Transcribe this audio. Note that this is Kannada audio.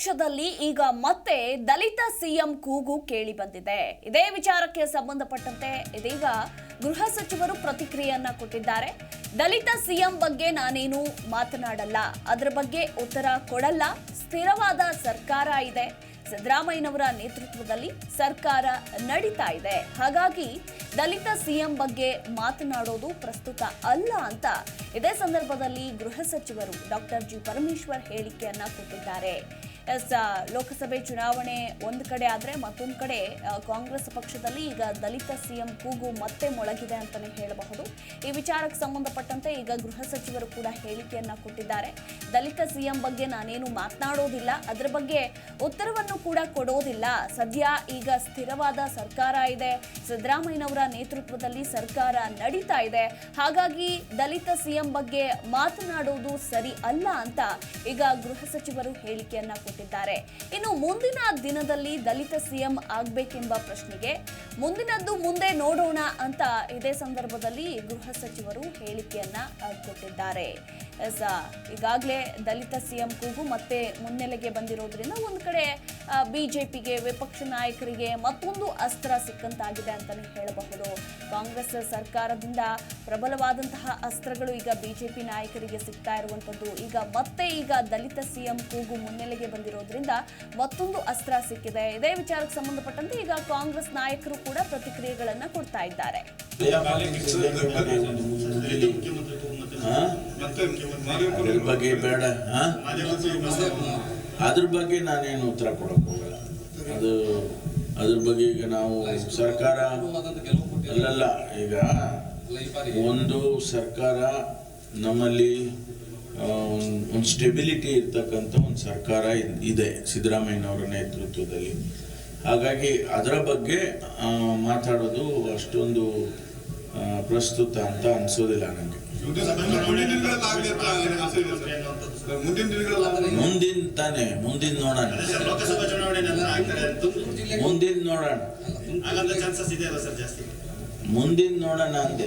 ಪಕ್ಷದಲ್ಲಿ ಈಗ ಮತ್ತೆ ದಲಿತ ಸಿಎಂ ಕೂಗು ಕೇಳಿ ಬಂದಿದೆ. ಇದೇ ವಿಚಾರಕ್ಕೆ ಸಂಬಂಧಪಟ್ಟಂತೆ ಇದೀಗ ಗೃಹ ಸಚಿವರು ಪ್ರತಿಕ್ರಿಯೆಯನ್ನ ಕೊಟ್ಟಿದ್ದಾರೆ. ದಲಿತ ಸಿಎಂ ಬಗ್ಗೆ ನಾನೇನು ಮಾತನಾಡಲ್ಲ. ಅದರ ಬಗ್ಗೆ ಉತ್ತರ ಕೊಡಲ್ಲ. ಸ್ಥಿರವಾದ ಸರ್ಕಾರ ಇದೆ. ಸಿದ್ದರಾಮಯ್ಯನವರ ನೇತೃತ್ವದಲ್ಲಿ ಸರ್ಕಾರ ನಡೀತಾ ಇದೆ. ಹಾಗಾಗಿ ದಲಿತ ಸಿಎಂ ಬಗ್ಗೆ ಮಾತನಾಡೋದು ಪ್ರಸ್ತುತ ಅಲ್ಲ ಅಂತ ಇದೇ ಸಂದರ್ಭದಲ್ಲಿ ಗೃಹ ಸಚಿವರು ಡಾಕ್ಟರ್ ಜಿ ಪರಮೇಶ್ವರ್ ಹೇಳಿಕೆಯನ್ನ ಕೊಟ್ಟಿದ್ದಾರೆ. ಎಸ್ ಲೋಕಸಭೆ ಚುನಾವಣೆ ಒಂದು ಕಡೆ ಆದರೆ ಮತ್ತೊಂದು ಕಡೆ ಕಾಂಗ್ರೆಸ್ ಪಕ್ಷದಲ್ಲಿ ಈಗ ದಲಿತ ಸಿಎಂ ಕೂಗು ಮತ್ತೆ ಮೊಳಗಿದೆ ಅಂತಲೇ ಹೇಳಬಹುದು. ಈ ವಿಚಾರಕ್ಕೆ ಸಂಬಂಧಪಟ್ಟಂತೆ ಈಗ ಗೃಹ ಸಚಿವರು ಕೂಡ ಹೇಳಿಕೆಯನ್ನ ಕೊಟ್ಟಿದ್ದಾರೆ. ದಲಿತ ಸಿಎಂ ಬಗ್ಗೆ ನಾನೇನು ಮಾತನಾಡೋದಿಲ್ಲ, ಅದರ ಬಗ್ಗೆ ಉತ್ತರವನ್ನು ಕೂಡ ಕೊಡೋದಿಲ್ಲ. ಸದ್ಯ ಈಗ ಸ್ಥಿರವಾದ ಸರ್ಕಾರ ಇದೆ. ಸಿದ್ದರಾಮಯ್ಯನವರ ನೇತೃತ್ವದಲ್ಲಿ ಸರ್ಕಾರ ನಡೀತಾ ಇದೆ. ಹಾಗಾಗಿ ದಲಿತ ಸಿಎಂ ಬಗ್ಗೆ ಮಾತನಾಡೋದು ಸರಿ ಅಲ್ಲ ಅಂತ ಈಗ ಗೃಹ ಸಚಿವರು ಹೇಳಿಕೆಯನ್ನ ಕೊಟ್ಟಿದ್ದಾರೆ. ಇನ್ನು ಮುಂದಿನ ದಿನದಲ್ಲಿ ದಲಿತ ಸಿಎಂ ಆಗಬೇಕೆಂಬ ಪ್ರಶ್ನೆಗೆ ಮುಂದಿನದ್ದು ಮುಂದೆ ನೋಡೋಣ ಅಂತ ಇದೇ ಸಂದರ್ಭದಲ್ಲಿ ಗೃಹ ಸಚಿವರು ಹೇಳಿಕೆಯನ್ನ ಕೊಟ್ಟಿದ್ದಾರೆ. ಈಗಾಗಲೇ ದಲಿತ ಸಿಎಂ ಕೂಗು ಮತ್ತೆ ಮುನ್ನೆಲೆಗೆ ಬಂದಿರೋದ್ರಿಂದ ಒಂದು ಕಡೆ ಬಿಜೆಪಿಗೆ, ವಿಪಕ್ಷ ನಾಯಕರಿಗೆ ಮತ್ತೊಂದು ಅಸ್ತ್ರ ಸಿಕ್ಕಂತಾಗಿದೆ ಅಂತಲೇ ಹೇಳಬಹುದು. ಕಾಂಗ್ರೆಸ್ ಸರ್ಕಾರದಿಂದ ಪ್ರಬಲವಾದಂತಹ ಅಸ್ತ್ರಗಳು ಈಗ ಬಿಜೆಪಿ ನಾಯಕರಿಗೆ ಸಿಗ್ತಾ ಇರುವಂತದ್ದು. ಈಗ ಮತ್ತೆ ಈಗ ದಲಿತ ಸಿಎಂ ಕೂಗು ಮುನ್ನೆಲೆಗೆ ಬಂದಿರೋದ್ರಿಂದ ಮತ್ತೊಂದು ಅಸ್ತ್ರ ಸಿಕ್ಕಿದೆ. ಇದೇ ವಿಚಾರಕ್ಕೆ ಸಂಬಂಧಪಟ್ಟಂತೆ ಈಗ ಕಾಂಗ್ರೆಸ್ ನಾಯಕರು ಕೂಡ ಪ್ರತಿಕ್ರಿಯೆಗಳನ್ನ ಕೊಡ್ತಾ ಇದ್ದಾರೆ. ಅದ್ರ ಬಗ್ಗೆ ನಾನೇನು ಉತ್ತರ ಕೊಡಕ್ ಹೋಗಲ್ಲ. ಅದು, ಅದ್ರ ಬಗ್ಗೆ ಈಗ ನಾವು ಸರ್ಕಾರ ಅಲ್ಲಲ್ಲ, ಈಗ ಒಂದು ಸರ್ಕಾರ ನಮ್ಮಲ್ಲಿ ಒಂದು ಸ್ಟೆಬಿಲಿಟಿ ಇರ್ತಕ್ಕಂಥ ಒಂದು ಸರ್ಕಾರ ಇದ್- ಇದೆ ಸಿದ್ದರಾಮಯ್ಯನವರ ನೇತೃತ್ವದಲ್ಲಿ. ಹಾಗಾಗಿ ಅದರ ಬಗ್ಗೆ ಮಾತಾಡೋದು ಅಷ್ಟೊಂದು ಪ್ರಸ್ತುತ ಅಂತ ಅನ್ಸೋದಿಲ್ಲ ನನಗೆ ಮುಂದಿನ ತಾನೆ ಮುಂದಿನ ನೋಡೋಣ. ಲೋಕಸಭಾ ಚುನಾವಣೆ ನಂತರ ಮುಂದಿನ ನೋಡೋಣ. ಹಾಗಂತ ಚಾನ್ಸಸ್ ಇದೆ ಅಲ್ಲ ಸರ್ ಜಾಸ್ತಿ? ಮುಂದಿನ ನೋಡೋಣ ಅಂದೆ.